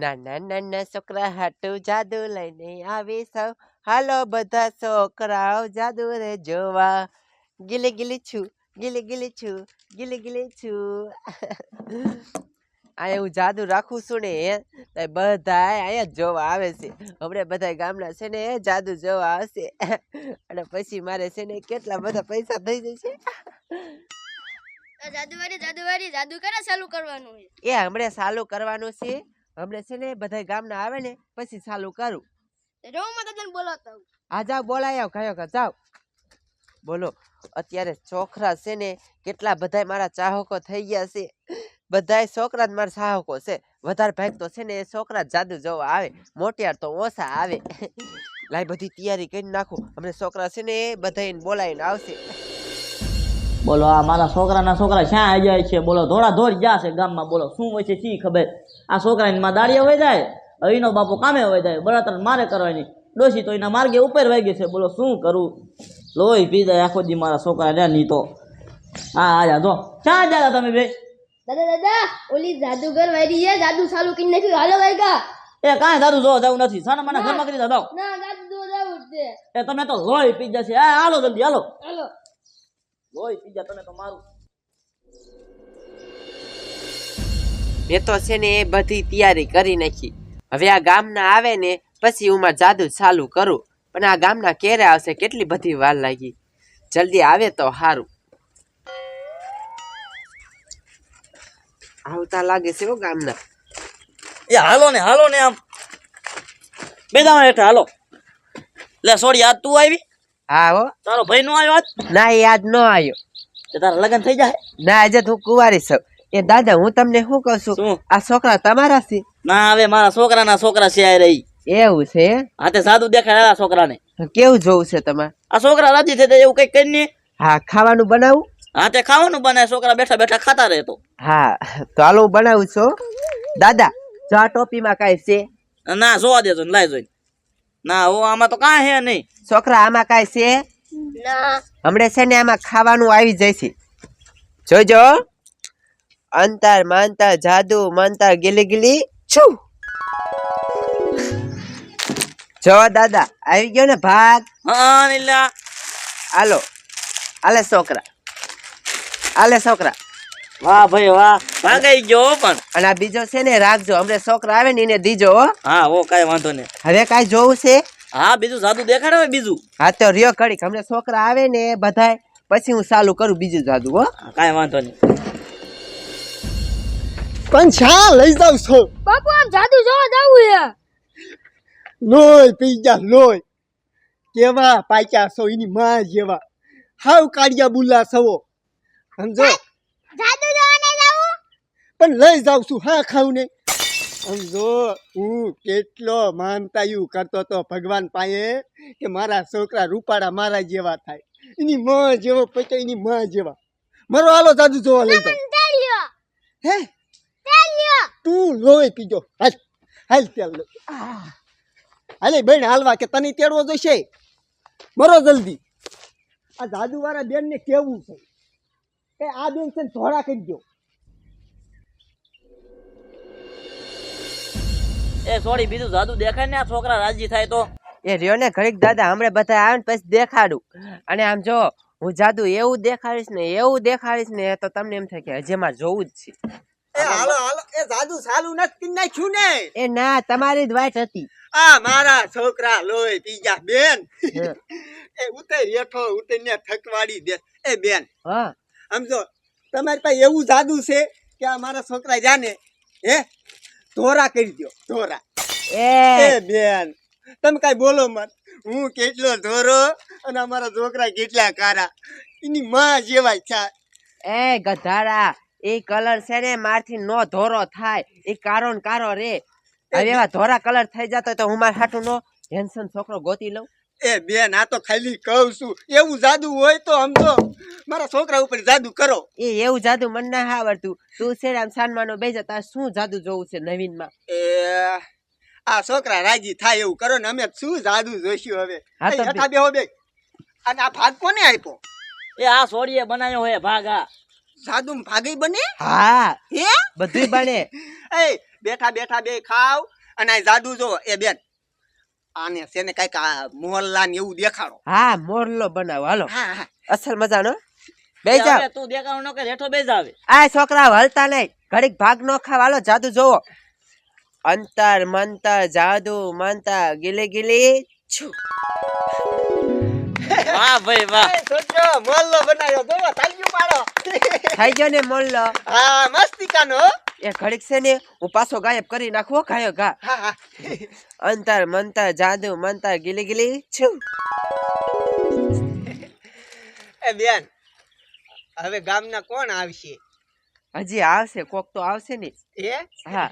નાના નાના છોકરા હાટું જાદુ લઈને આવી સૌ હાલો બધા છોકરાઓ જાદુ રે જોવા. ગીલી ગીલી છું ગીલી ગીલી છું ગીલી ગીલી છું. આ હું જાદુ રાખું છું ને બધા અહીંયા જોવા આવે છે. હમણાં બધા ગામના છે ને જાદુ જોવા આવશે. અને પછી મારે છે ને કેટલા બધા પૈસા થઈ જશે. જાદુવારી જાદુવારી જાદુ કરે ચાલુ કરવાનું છે એ હમણાં ચાલુ કરવાનું છે. હમણાં છે ને બધા ગામના આવે ને પછી ચાલુ કરું. હું જાઓ બોલાય આવ કયો કા જાઓ. બોલો અત્યારે છોકરા છે ને કેટલા બધા મારા ચાહકો થઈ ગયા છે. બધાય છોકરા જ મારા ચાહકો છે. વધારે ભાગ તો છે ને એ છોકરા જાદુ જોવા આવે. મોટિયાર તો ઓછા આવે. લાઈ બધી તૈયારી કરી નાખું. હમણાં છોકરા છે ને બધા બોલાવીને આવશે. બોલો આ મારા છોકરાના છોકરા ક્યાં આવી જાય છે? બોલો ધોળા ધોળ ગયા છે ગામમાં? બોલો શું હોય છે શી ખબર? આ છોકરાની માં દાડિયા હોય જાય અહીંનો બાપુ કામે હોય જાય બળતર મારે કરવાની. ડોસી તો એના માર્ગે ઉપર વાગી છે. બોલો શું કરું? લોહી પી જાય આખો દી મારા છોકરા રહ્યા નહીં તો. હા આજા જો ક્યાં જાય તમે બે? દાદા દાદા ઓલી જાદુગર વાયરી છે જાદુ ચાલુ કરી નાખ્યું હાલો વાયગા. એ કાંઈ દાદુ જો જવું નથી. સાના મને ઘરમાં કરી દાદા ના દાદુ જો જવું છે. એ તમે તો લોહી પી જશે હા હાલો જલ્દી હાલો. હાલો. લોહી પી જા તમે તો મારું. મેં તો છે ને એ બધી તૈયારી કરી નાખી. હવે આ ગામના આવે ને પછી હું મારું જાદુ ચાલુ કરું. પણ આ ગામના ક્યારે આવશે કેટલી બધી વાર લાગી. જલ્દી આવે તો સારું આવતા લાગે છે ગામના. એ હાલો ને હાલો ને આમ. બેદામાં હેઠા હાલો. લે સોરી આ તું આવી? હા હો. તારો ભાઈ નો આવ્યો ના એ આજ ન આવ્યો. તે તારા લગ્ન થઈ જાય? ના આજે તું કુવારી છું. એ દાદા હું તમને શું કહું છું? આ છોકરા તમારા છે? ના હવે મારા છોકરાના છોકરા છે આ રહી. એવું છે હા તે સાદું દેખાય આ છોકરાને. કેવું જોવું છે તમારે? આ છોકરા રાજી થઈ એવું કઈ કરીને? હા ખાવાનું બનાવું? હાથે ખાવાનું બનાય છોકરા બેઠા બેઠા ખાતા રહેતો. હા તો હાલો બનાવું છો. દાદા જો આ ટોપીમાં કાંઈ છે? ના જોવા દેજો ને લાઈ જોઈને. ના ઓ આમાં તો કાંઈ હે નહીં. છોકરા આમાં કાંઈ છે? ના. હમણાં છે ને આમાં ખાવાનું આવી જાય છે જોજો અંતર માનતા જાદુ માનતા ગીલી ગીલી. છું. જો દાદા આવી ગયો ને ભાગ? હા નીલા. હાલો. આલે છોકરા. આલે છોકરા. વાહ ભાઈ વાહ માંગાઈ ગયો પણ. અને આ બીજો છે ને રાખજો. અમને છોકરા આવે ને એને દીજો હો. હા ઓ કાંઈ વાંધો નહીં. હવે કાંઈ જોવું છે? હા બીજું જાદુ દેખાડે હવે બીજું. હા તો રિયો ઘડીક. અમને છોકરા આવે ને બધાય પછી હું ચાલુ કરું બીજું જાદુ હો. કાંઈ વાંધો નહીં. પણ શા લઈ જાવ છો. બાપુ આમ જાદુ જોવા જાવું છે? લોય પી જા લોહી. કેવા પાક્યા છો એની માં જેવા. હાવ કાઢિયા બુલા સવો સમજો? જાદુ જોવાને જાઉં? પણ લઈ જાઉં છું હા ખાવ ને. જો હું કેટલો માનતાયું કરતો તો ભગવાન પાસે કે મારા છોકરા રૂપાડા મારા જેવા થાય. એની માં જેવો પૈસા એની માં જેવા. મારો હાલો જાદુ જોવા લઈ જાઉં. હે? તું લોહી પીજો. હાલ હાલ તેલ લો. હાલે બેન હાલવા કે તને તેડવો જોઈશે? મરો જલ્દી. આ જાદુવાળા બેનને બેન ને કેવું છે? કે આ બેન છે ધોળા કરી દો. એ સોરી બીજું જાદુ દેખાય ને આ છોકરા રાજી થાય તો? એ રહ્યો ને ઘડીક દાદા હમણે બધા આવે ને પછી દેખાડું. અને આમ જો હું જાદુ એવું દેખાડીશ ને એવું દેખાડીશ ને તો તમને એમ થાય કે હજી મારે જોવું જ છે. એ હાલો હાલો એ જાદુ સાલું નથી નાખ્યું ને? એ ના તમારી જ વાત હતી. આ મારા છોકરા લોહી પીજા બેન. એ ઉતર હેઠો ઉતર ને થકવાડી દે. એ બેન હા. સમજો તમારી પાસે એવું જાદુ છે કે આ મારા છોકરા જાને હે? ધોરા કરી દો ધોરા. એ. બેન તમે કાંઈ બોલો મત હું કેટલો ધોરો અને અમારા છોકરા કેટલા કારા. એની માં જેવા છે એ ગધાડા એ કલર છે ને મારથી નો ધોરો થાય. એ કારો ને કારો રે. હવે એવા ધોરા કલર થઈ જતો તો હું મારા હાટું નો હેન્સન છોકરો ગોતી લઉં. એ બેન આ તો ખાલી કહું છું. એવું જાદુ હોય તો આમ તો મારા છોકરા ઉપર જાદુ કરો. એ એવું જાદુ મને ના આવડતું. તું છે આમ સાનમાનો બે જતા શું જાદુ જોવું છે નવીનમાં? એ આ છોકરા રાજી થાય એવું કરો ને અમે શું જાદુ જોઈશું હવે? હા તો બેહો બે અને આ ભાગ કોને આપ્યો? એ આ સોરીએ બનાવ્યો હોય ભાગ આ. જાદુ ભાગી બને? હા. એ બધું બને. એ બેઠા બેઠા બે ખાવ. અને આ જાદુ જો એ બેન આને છે ને કંઈક આ મોહલ્લા ને એવું દેખાડો. હા મોરલો બનાવો. હાલો. હા હા. અસલ મજાનો? બે જાવ તું દેખાવ નો કે રેઠો બેસ આવે આ છોકરા હલતા નહીં. ઘડીક ભાગ નો ખાવ. હાલો જાદુ જોવો અંતર મંતર જાદુ મંતર. ગીલી ગીલી. છુ. વાહ ભાઈ વાહ. સોચો મોલ્લો મોહલ્લો બનાવ્યો. જોવો તાલ્યું પાડો. થઈ ગયો ને મોરલો હા મસ્તિકાનો એ ઘડીક છે ને હું પાછો ગાયબ કરી નાખવો ગાયો ગા. અંતર મંતર જાદુ મંતર ગીલી ગીલી છું. એ બેન હવે ગામના કોણ આવશે? હજી આવશે કોક તો આવશે ને. એ હા.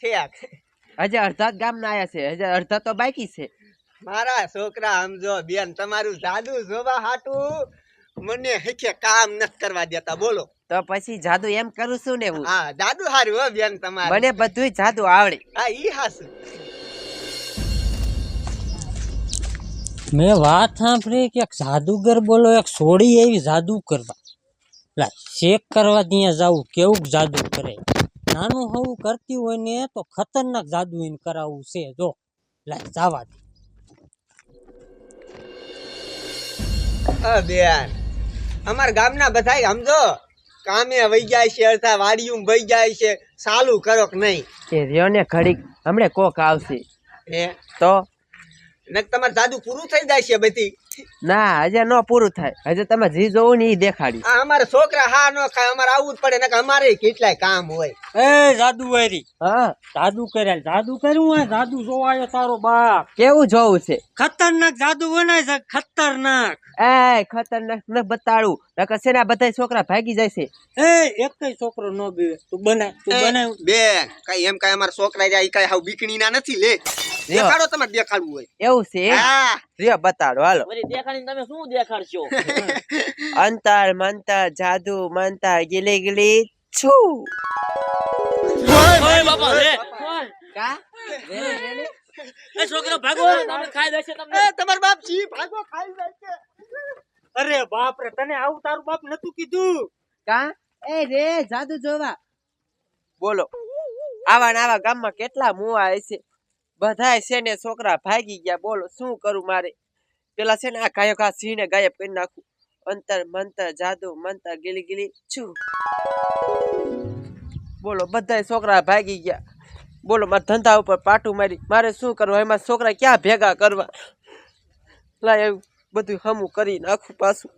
ઠીક. હજી અડધા ગામના આયા છે હજી અડધા તો બાકી છે. મારા છોકરા સમજો બેન તમારું જાદુ જોવા હાટું. મને હેખે કામ નથી કરવા દેતા બોલો. તો પછી જાદુ એમ કરું છું ને હું? હા જાદુ હારું હો બેન તમારે. મને બધુંય જાદુ આવડે. હા ઈ હાસુ. મેં વાત સાંભળી કે એક જાદુગર બોલો એક સોડી એવી જાદુ કરવા. લા ચેક કરવા ત્યાં જાવું કેવું જાદુ કરે? નાનું હવું કરતી હોય ને તો ખતરનાક જાદુ એને કરાવવું છે જો. લા જાવા દે. બેન. અમાર ગામના બધાય સમજો કામે વહી જાય છે અડધા વાડિયું વહી જાય છે સાલું કરો કે નહીં? કે રહ્યો ને ઘડીક હમણે કોક આવશે. એ તો? નક તમારે જાદુ પૂરું થઈ જાય છે બધી. ના હજે નો પૂરું થાય. હજે તમે જી જોવું ને એ દેખાડી. અમારે છોકરા હા નો ખાય અમારે આવવું જ પડે ને અમારે કેટલાય કામ હોય. એ જાદુ વારી હા. જાદુ કર્યા જાદુ કર્યું હોય જાદુ જોવાયો તારો બાપ. કેવું જોવું છે? ખતરનાક જાદુ બનાય છે ખતરનાક. એ ખતરનાક ન બતાડું. નકર સેના બધા છોકરા ભાગી જાય છે? એ એક છોકરો ન બીવે તું બનાય તું બનાય. બે કઈ એમ કઈ અમારા છોકરા જાય કઈ હાવ બીકણી ના નથી લે. દેખાડો તમે દેખાડવું હોય. એવું છે? એમ? બતાડો હાલો. દેખાડીને તમે શું દેખાડશો? અંતર મંતર જાદુ મંતર ગીલી ગીલી છું. ઓય બાપા રે કા? એ છોકરો ભાગો તમને ખાઈ દેશે તમને. એ બાપ જી ભાગો ખાઈ જાય છે અરે બાપ રે તને આવું તારું બાપ નતું કીધું? કા? એ રે જાદુ જોવા. બોલો. આવા ને આવા ગામમાં કેટલા મુવા હશે? બધાય છે ને છોકરા ભાગી ગયા. બોલો, શું કરું મારે? પેલા છે ને આ ગાયો ઘા સિંહને ગાયબ કરી નાખું. અંતર, મંતર, જાદુ, મંતર, ગીલી ગીલી. છું. બોલો, બધાય છોકરા ભાગી ગયા. બોલો, મારા ધંધા ઉપર પાટું મારી. મારે શું કરવું? એમાં છોકરા ક્યાં ભેગા કરવા? લાય બધું હમું કરી નાખું પાછું.